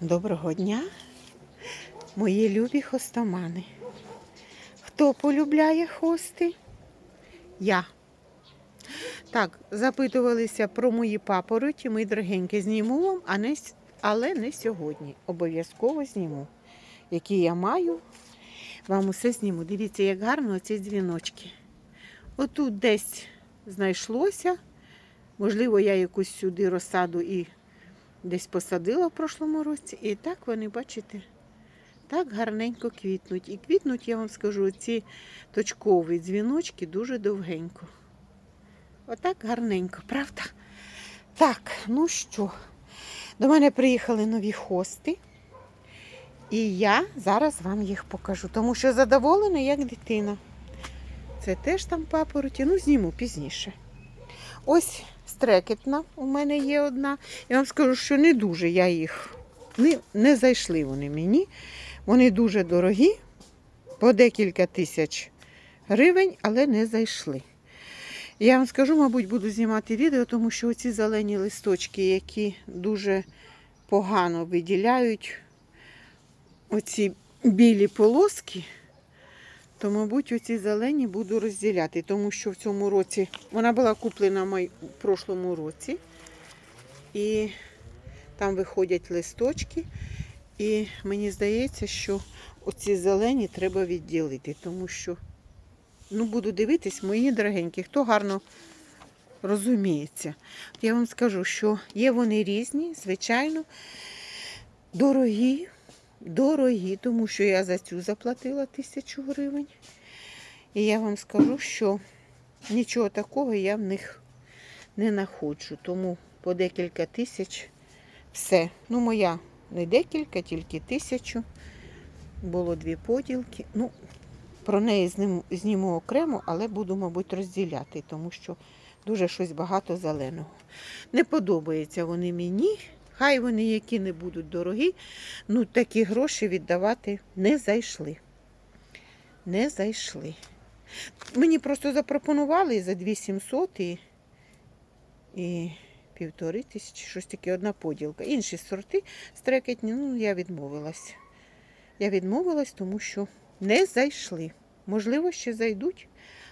Доброго дня, мої любі хостомани. Хто полюбляє хости? Я. Так, запитувалися про мої папороті. Ми дорогенькі зніму вам, а не, але не сьогодні. Обов'язково зніму. Які я маю, вам усе зніму. Дивіться, як гарно ці дзвіночки. Отут десь знайшлося. Можливо, я якусь сюди розсаду і десь посадила в прошлому році. І так вони, бачите, так гарненько квітнуть. І квітнуть, я вам скажу, ці точкові дзвіночки дуже довгенько. Отак гарненько, правда? Так, ну що, до мене приїхали нові хости. І я зараз вам їх покажу, тому що задоволена як дитина. Це теж там папороті, ну зніму пізніше. Ось стрекетна у мене є одна. Я вам скажу, що не дуже я їх не, не зайшли вони мені. Вони дуже дорогі, по декілька тисяч гривень, але не зайшли. Я вам скажу, мабуть, буду знімати відео, тому що оці зелені листочки, які дуже погано виділяють оці білі полоски, то, мабуть, оці зелені буду розділяти, тому що в цьому році вона була куплена у прошлому році. І там виходять листочки. І мені здається, що оці зелені треба відділити, тому що ну, буду дивитись, мої дорогенькі, хто гарно розуміється. Я вам скажу, що є вони різні, звичайно, дорогі, дорогі, тому що я за цю заплатила тисячу гривень. І я вам скажу, що нічого такого я в них не знаходжу. Тому по декілька тисяч все. Ну, моя не декілька, тільки тисячу. Було дві поділки. Ну, про неї зніму, зніму окремо, але буду, мабуть, розділяти, тому що дуже щось багато зеленого. Не подобаються вони мені. Хай вони які не будуть дорогі, ну такі гроші віддавати не зайшли. Не зайшли. Мені просто запропонували за 2700 і, і півтори тисячі, щось таке, одна поділка. Інші сорти стрекетні, ну я відмовилась. Я відмовилась, тому що не зайшли. Можливо, ще зайдуть,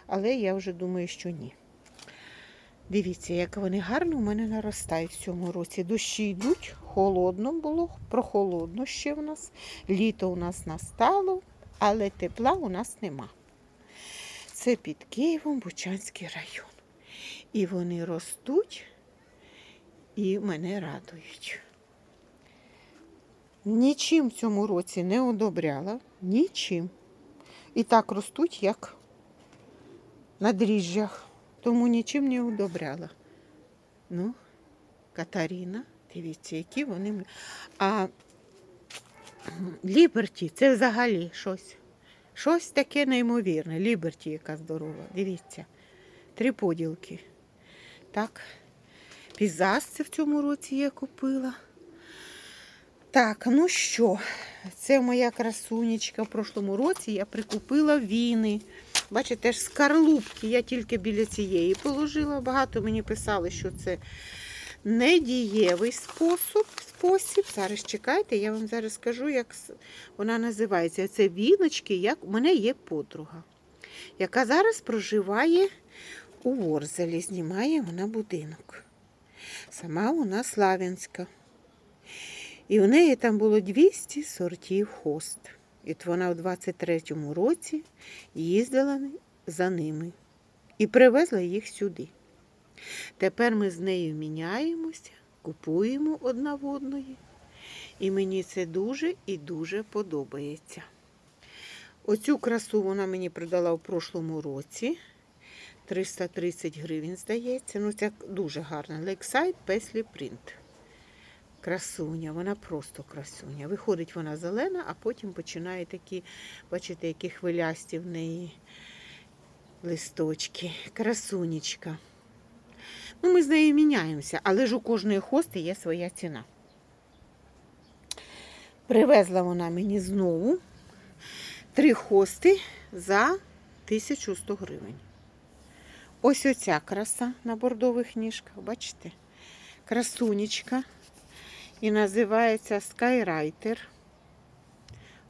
але я вже думаю, що ні. Дивіться, як вони гарно у мене наростають в цьому році. Дощі йдуть, холодно було, прохолодно ще в нас. Літо у нас настало, але тепла у нас нема. Це під Києвом Бучанський район. І вони ростуть і мене радують. Нічим в цьому році не одобряла, нічим. І так ростуть, як на дріжджах, тому нічим не одобряла. Ну, Катаріна, дивіться, які вони. А Ліберті це взагалі щось. Щось таке неймовірне. Ліберті, яка здорова. Дивіться. Три поділки. Так. Пізас це в цьому році я купила. Так, ну що, це моя красунечка. В прошлому році я прикупила віни. Бачите, ж скарлупки я тільки біля цієї положила. Багато мені писали, що це недієвий спосіб. спосіб. Зараз чекайте, я вам зараз скажу, як вона називається. Це віночки, як у мене є подруга, яка зараз проживає у Ворзелі, знімає вона будинок. Сама вона Славянська. І в неї там було 200 сортів хост. І вона в 23-му році їздила за ними і привезла їх сюди. Тепер ми з нею міняємося, купуємо одна в одної. І мені це дуже і дуже подобається. Оцю красу вона мені продала в прошлому році. 330 гривень, здається. Ну, це дуже гарна. Lakeside Paisley Print. Красуня, вона просто красуня. Виходить вона зелена, а потім починає такі, бачите, які хвилясті в неї листочки. Красунечка. Ну, ми з нею міняємося, але ж у кожної хости є своя ціна. Привезла вона мені знову три хости за 1100 гривень. Ось оця краса на бордових ніжках, бачите? Красунечка. І називається Skywriter.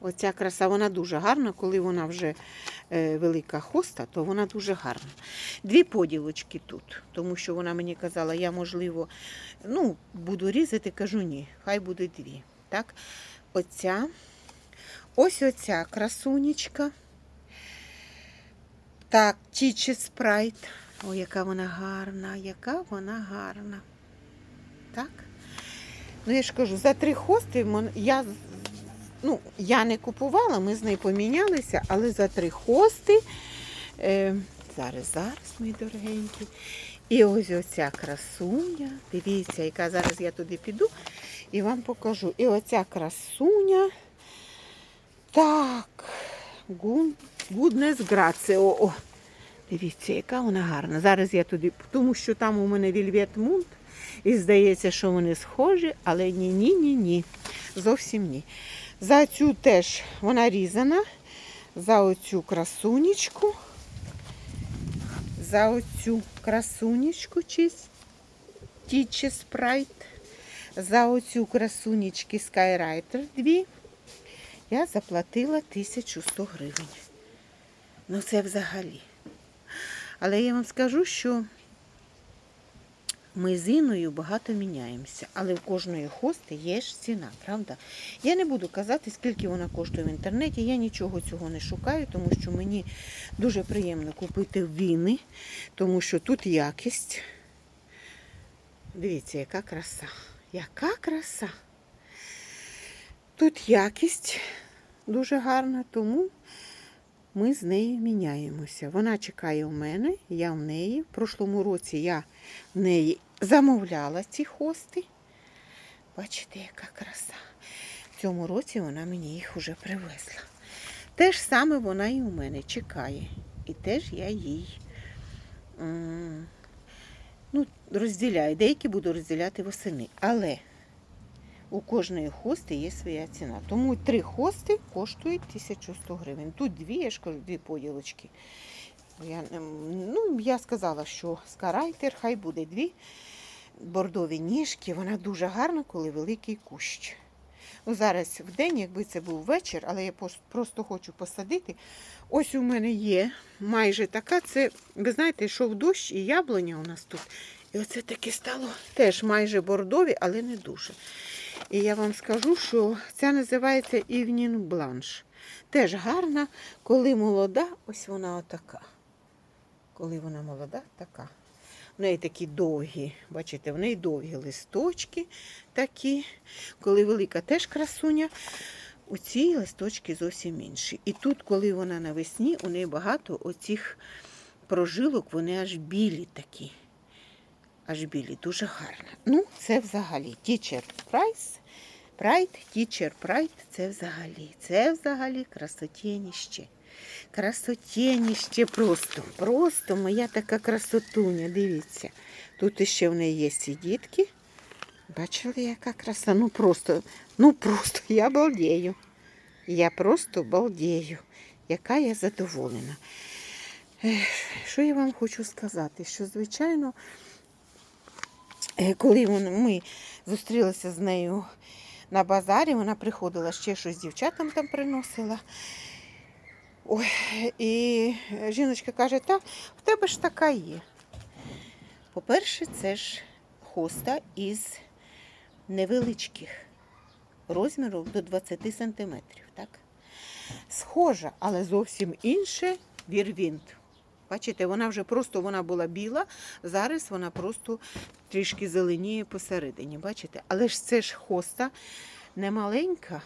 Оця краса, вона дуже гарна, коли вона вже е, велика хоста, то вона дуже гарна. Дві поділочки тут, тому що вона мені казала, я, можливо, ну, буду різати, кажу ні, хай буде дві. Так? Оця. Ось оця красунечка. Так, Тічі Спрайт. О, яка вона гарна, яка вона гарна. Так? Ну, я ж кажу, за три хости я, ну, я не купувала, ми з нею помінялися, але за три хости. Е, зараз, зараз, мої дорогенькі. І ось оця красуня. Дивіться, яка зараз я туди піду і вам покажу. І оця красуня. Так, гуднес граціо. Дивіться, яка вона гарна. Зараз я туди, тому що там у мене Вільвет Мунт. І здається, що вони схожі, але ні, ні. Зовсім ні. За цю теж вона різана. За оцю красунечку. За оцю красунечку. Тічі спрайт. За оцю красунечки Skywriter дві. Я заплатила 1100 гривень. Ну це взагалі. Але я вам скажу, що ми з Іною багато міняємося, але в кожної хости є ж ціна, правда? Я не буду казати, скільки вона коштує в інтернеті. Я нічого цього не шукаю, тому що мені дуже приємно купити Віни, тому що тут якість. Дивіться, яка краса. Яка краса. Тут якість дуже гарна, тому ми з нею міняємося. Вона чекає у мене, я в неї. В прошлому році я в неї замовляла ці хости. Бачите, яка краса. В цьому році вона мені їх уже привезла. Те ж саме вона і у мене чекає. І теж я їй ну, розділяю. Деякі буду розділяти восени. Але у кожної хости є своя ціна. Тому три хости коштують 1100 гривень. Тут дві, я ж кажу, дві поділочки. Я, ем, ну, я сказала, що скарайтер хай буде дві бордові ніжки. Вона дуже гарна, коли великий кущ. Ну, зараз в день, якби це був вечір, але я просто хочу посадити. Ось у мене є майже така. Це, ви знаєте, йшов дощ і яблуня у нас тут. І оце таке стало теж майже бордові, але не дуже. І я вам скажу, що ця називається Evening Blanche. Теж гарна, коли молода, ось вона отака. Коли вона молода, така. В неї такі довгі, бачите, в неї довгі листочки такі. Коли велика теж красуня, у цій листочки зовсім інші. І тут, коли вона навесні, у неї багато оцих прожилок, вони аж білі такі. Аж білі, дуже гарно. Ну, це взагалі Teacher Price. Прайд, Teacher Pride – це взагалі. Це взагалі красотєніще. Красотєніще просто. Просто моя така красотуня. Дивіться. Тут іще в неї є ці дітки. Бачили, яка краса? Ну просто, ну просто я балдею. Я просто балдею. Яка я задоволена. Що я вам хочу сказати? Що, звичайно, коли ми зустрілися з нею на базарі, вона приходила ще щось дівчатам там приносила. Ой, і жіночка каже, та в тебе ж така є. По-перше, це ж хоста із невеличких розмірів до 20 сантиметрів, так? Схожа, але зовсім інше вірвінт. Бачите, вона вже просто вона була біла, зараз вона просто трішки зеленіє посередині. Бачите? Але ж це ж хоста не маленька.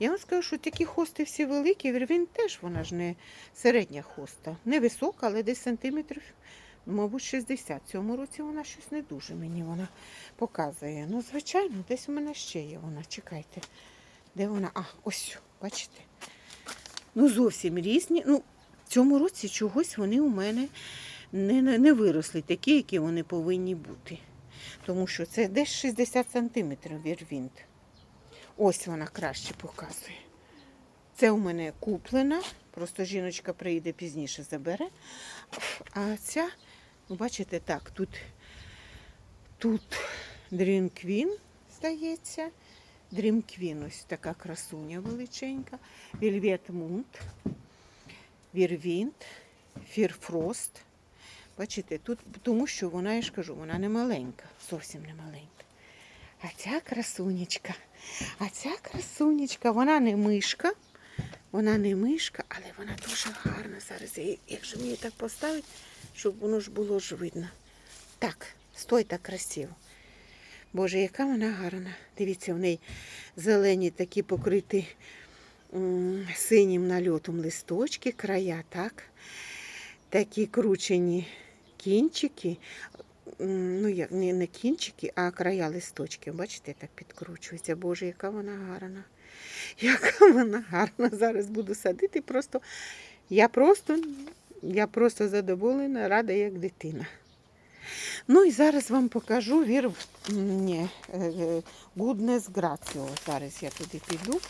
Я вам скажу, що такі хости всі великі, він теж вона ж не середня хоста. Не висока, але десь сантиметрів, мабуть, 60. В цьому році вона щось не дуже мені вона показує. Ну, звичайно, десь у мене ще є вона. Чекайте. Де вона? А, ось, бачите? Ну, зовсім різні. Ну, цьому році чогось вони у мене не, не, виросли, такі, які вони повинні бути. Тому що це десь 60 сантиметрів вірвінт. Ось вона краще показує. Це у мене куплена, просто жіночка приїде пізніше забере. А ця, бачите, так, тут, тут Queen здається. Queen, ось така красуня величенька. Velvet Moon, Вірвінт, Фірфрост. Бачите, тут, тому що вона, я ж кажу, вона не маленька, зовсім не маленька. А ця красунечка, а ця красунечка, вона не мишка, вона не мишка, але вона дуже гарна зараз. Якщо мені так поставити, щоб воно ж було ж видно. Так, стой так красиво. Боже, яка вона гарна. Дивіться, в неї зелені такі покриті синім нальотом листочки, края, так? Такі кручені кінчики. Ну, як не, кінчики, а края листочки. Бачите, так підкручується. Боже, яка вона гарна. Яка вона гарна. Зараз буду садити. Просто я просто, я просто задоволена, рада, як дитина. Ну і зараз вам покажу вір ні, е, е. Зараз я туди піду.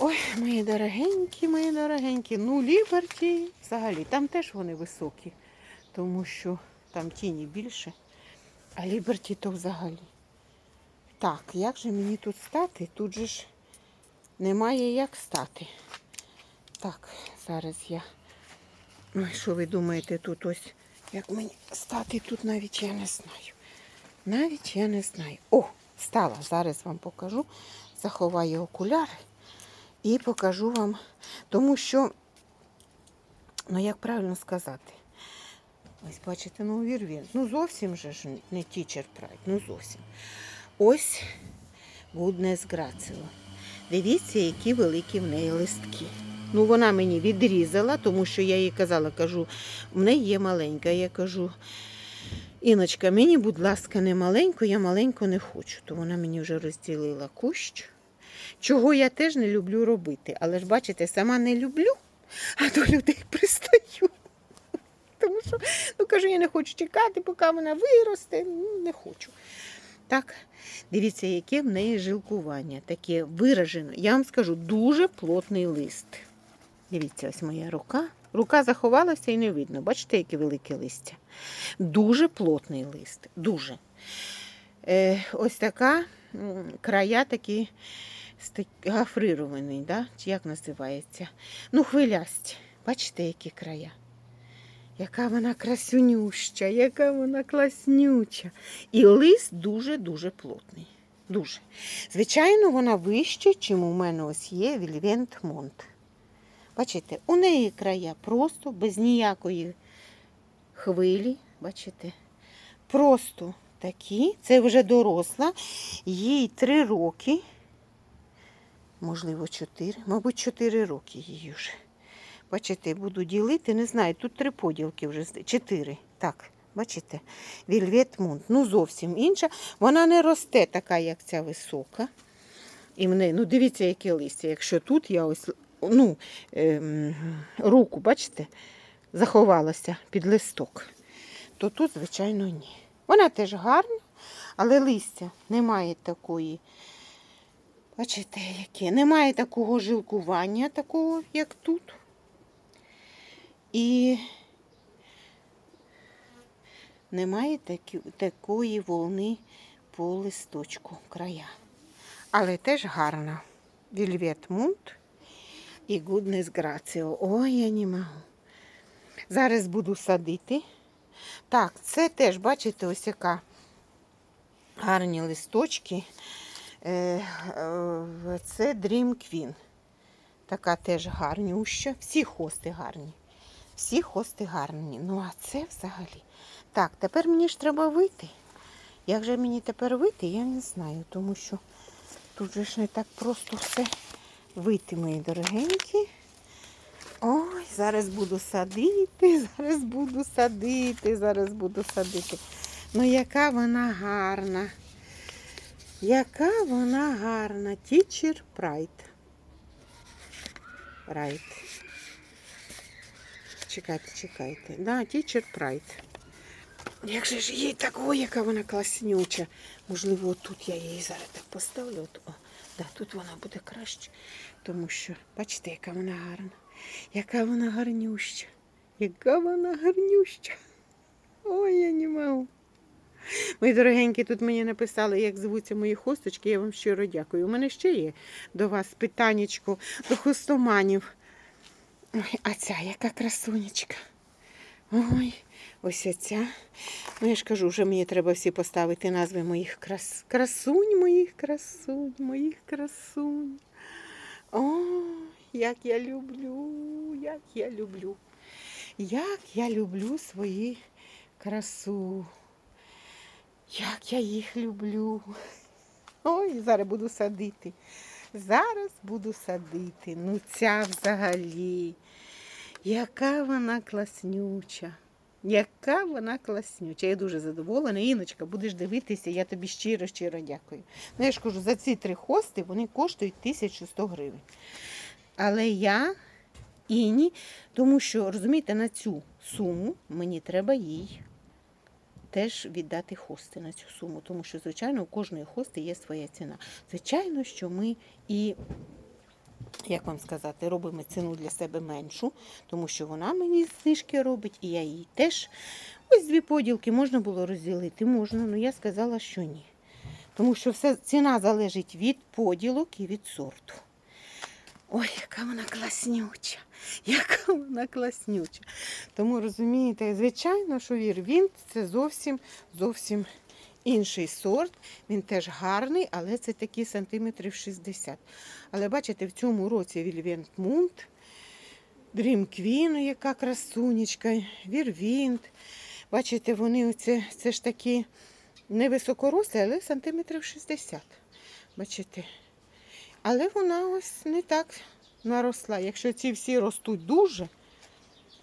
Ой, мої дорогенькі, мої дорогенькі. Ну, Ліберті взагалі, там теж вони високі, тому що там тіні більше. А Ліберті то взагалі. Так, як же мені тут стати? Тут же ж немає як стати. Так, зараз я. Ой, що ви думаєте, тут ось як мені стати тут навіть я не знаю. Навіть я не знаю. О, стала. Зараз вам покажу. Заховаю окуляри і покажу вам. Тому що, ну як правильно сказати, ось бачите, ну вірвін. Ну зовсім же ж не тічер прайд, ну зовсім. Ось Goodness Gracile. Дивіться, які великі в неї листки. Ну, вона мені відрізала, тому що я їй казала, кажу, в неї є маленька. Я кажу, Іночка, мені, будь ласка, не маленьку, я маленьку не хочу. То вона мені вже розділила кущ, чого я теж не люблю робити. Але ж бачите, сама не люблю, а до людей пристаю. Тому що, ну кажу, я не хочу чекати, поки вона виросте. Не хочу. Так, дивіться, яке в неї жилкування, таке виражене. Я вам скажу, дуже плотний лист. Дивіться, ось моя рука. Рука заховалася і не видно. Бачите, яке велике листя. Дуже плотний лист. Дуже. Е, ось така края такі гофрировані, да? чи як називається? Ну, хвилясті. Бачите, які края? Яка вона красунюща, яка вона класнюча. І лист дуже-дуже плотний. Дуже. Звичайно, вона вища, чим у мене ось є Вільвент Монт. Бачите, у неї края просто без ніякої хвилі. Бачите? Просто такі. Це вже доросла. Їй три роки. Можливо, чотири. Мабуть, чотири роки їй вже. Бачите, буду ділити. Не знаю, тут три поділки вже. зда- Чотири. Так, бачите? Вільвет Мунт. Ну, зовсім інша. Вона не росте така, як ця висока. І мене, ну дивіться, яке листя. Якщо тут я ось ну, ем, руку, бачите, заховалася під листок, то тут, звичайно, ні. Вона теж гарна, але листя немає такої. Бачите, яке? Немає такого жилкування, такого, як тут. І немає такі, такої волни по листочку края. Але теж гарна. Вільвет Мунт і Goodness Граціо. Ой, я не можу. Зараз буду садити. Так, це теж, бачите, ось яка гарні листочки. Е, е, Це Dream Queen. Така теж гарнюща. Всі хости гарні. Всі хости гарні. Ну, а це взагалі. Так, тепер мені ж треба вийти. Як же мені тепер вийти, я не знаю, тому що тут же ж не так просто все вийти, мої дорогенькі. Ой, зараз буду садити, зараз буду садити, зараз буду садити. Ну, яка вона гарна. Яка вона гарна. Тічер Прайд. Прайд. Чекайте, чекайте. Да, Тічер Прайд. Як же ж їй такого, яка вона класнюча. Можливо, тут я її зараз так поставлю. От, о, да, тут вона буде краще. Тому що, бачите, яка вона гарна. Яка вона гарнюща. Яка вона гарнюща. Ой, я не можу. Мої дорогенькі, тут мені написали, як звуться мої хосточки. Я вам щиро дякую. У мене ще є до вас питаннячко, до хостоманів. Ой, а ця яка красунечка. Ой, ось оця. Ну, я ж кажу, вже мені треба всі поставити назви моїх крас... красунь, моїх красунь, моїх красунь. О, як я люблю, як я люблю. Як я люблю свої красу. Як я їх люблю. Ой, зараз буду садити. Зараз буду садити. Ну, ця взагалі. Яка вона класнюча. Яка вона класнюча. Я дуже задоволена. Іночка, будеш дивитися, я тобі щиро, щиро дякую. Ну, я ж кажу, за ці три хости вони коштують 1100 гривень. Але я Іні, тому що, розумієте, на цю суму мені треба їй теж віддати хости на цю суму, тому що, звичайно, у кожної хости є своя ціна. Звичайно, що ми і, як вам сказати, робимо ціну для себе меншу, тому що вона мені знижки робить, і я їй теж. Ось дві поділки можна було розділити, можна, але я сказала, що ні. Тому що все, ціна залежить від поділок і від сорту. Ой, яка вона класнюча, яка вона класнюча. Тому розумієте, звичайно, що вірвінт це зовсім зовсім інший сорт. Він теж гарний, але це такі сантиметрів 60. Але бачите, в цьому році Вільвент Мунт, Дрім Квін, яка красунечка, Вірвінт. Бачите, вони оце, це ж такі невисокорослі, але сантиметрів 60. Бачите? Але вона ось не так наросла. Якщо ці всі ростуть дуже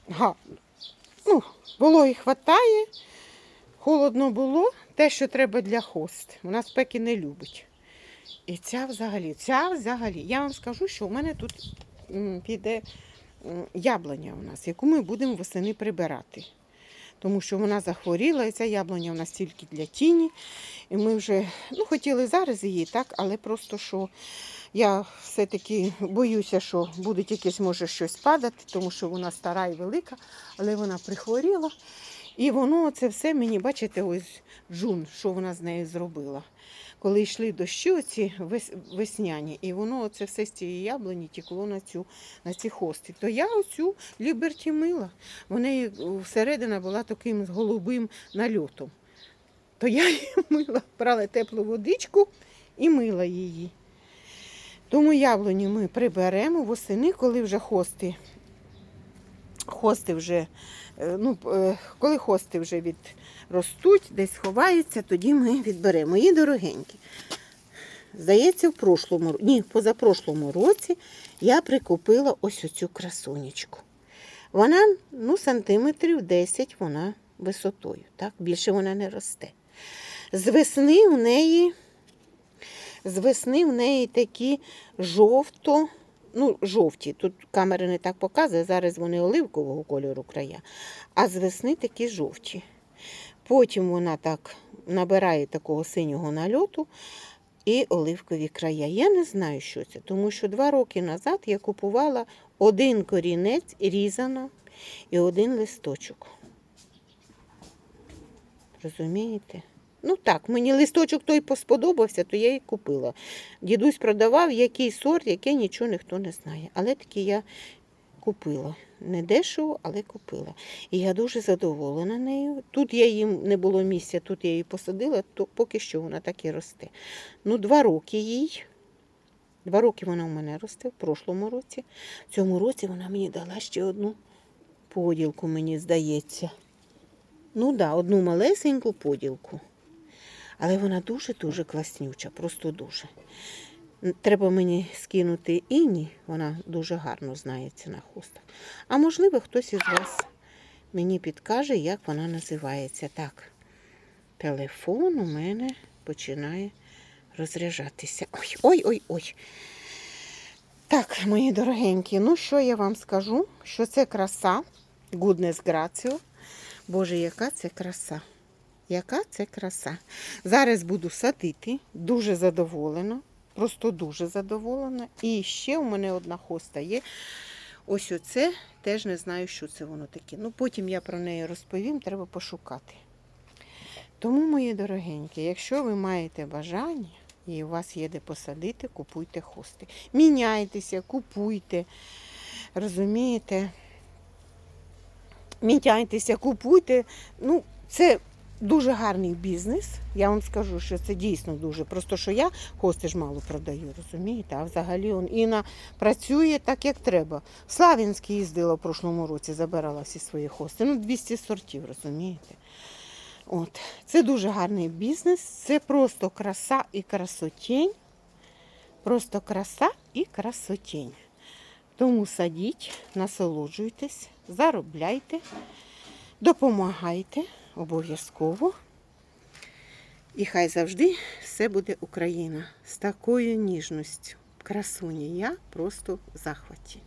гарно. Ну, вологи хватає, холодно було, те, що треба для хост. Вона спеки не любить. І ця взагалі, ця взагалі. Я вам скажу, що у мене тут піде яблуня у нас, яку ми будемо восени прибирати. Тому що вона захворіла, і ця яблуня у нас тільки для тіні. І ми вже ну, хотіли зараз її, так, але просто що я все-таки боюся, що буде якесь може щось падати, тому що вона стара і велика, але вона прихворіла. І воно це все мені, бачите, ось джун, що вона з нею зробила. Коли йшли дощі оці весняні, і воно це все з цієї яблуні тікло на цю на ці хости. То я оцю Ліберті мила. В неї всередина була таким голубим нальотом. То я її мила, брала теплу водичку і мила її. Тому яблуні ми приберемо восени, коли вже хости, хости вже, е, ну, е, коли хости вже відростуть, десь ховаються, тоді ми відберемо. Мої дорогенькі. Здається, в прошлому, ні, позапрошлому році я прикупила ось оцю красунечку. Вона, ну, сантиметрів 10 вона висотою, так? Більше вона не росте. З весни в неї з весни в неї такі жовто, ну, жовті. Тут камера не так показує, зараз вони оливкового кольору края, а з весни такі жовті. Потім вона так набирає такого синього нальоту і оливкові края. Я не знаю, що це, тому що два роки назад я купувала один корінець різано і один листочок. Розумієте? Ну так, мені листочок той посподобався, то я і купила. Дідусь продавав який сорт, який нічого ніхто не знає. Але таки я купила. Не дешево, але купила. І я дуже задоволена нею. Тут я їм не було місця, тут я її посадила, то поки що вона так і росте. Ну, два роки їй. Два роки вона у мене росте в прошлому році. В цьому році вона мені дала ще одну поділку, мені здається. Ну так, да, одну малесеньку поділку. Але вона дуже-дуже класнюча, просто дуже. Треба мені скинути іні, вона дуже гарно знається на хустах. А можливо, хтось із вас мені підкаже, як вона називається. Так, телефон у мене починає розряджатися. Ой, ой, ой, ой. Так, мої дорогенькі, ну що я вам скажу? Що це краса, Goodness Gracio. Боже, яка це краса. Яка це краса. Зараз буду садити, дуже задоволена, просто дуже задоволена. І ще у мене одна хоста є. Ось оце, теж не знаю, що це воно таке. Ну, потім я про неї розповім, треба пошукати. Тому, мої дорогенькі, якщо ви маєте бажання і у вас є де посадити, купуйте хости. Міняйтеся, купуйте. Розумієте? Міняйтеся, купуйте. Ну, це дуже гарний бізнес. Я вам скажу, що це дійсно дуже. Просто що я хости ж мало продаю, розумієте? А взагалі он Інна працює так, як треба. В Слав'янський їздила в прошлому році, забирала всі свої хости. Ну, 200 сортів, розумієте? От. Це дуже гарний бізнес, це просто краса і красотень. Просто краса і красотень. Тому садіть, насолоджуйтесь, заробляйте, допомагайте обов'язково. І хай завжди все буде Україна з такою ніжністю. Красуні, я просто в захваті.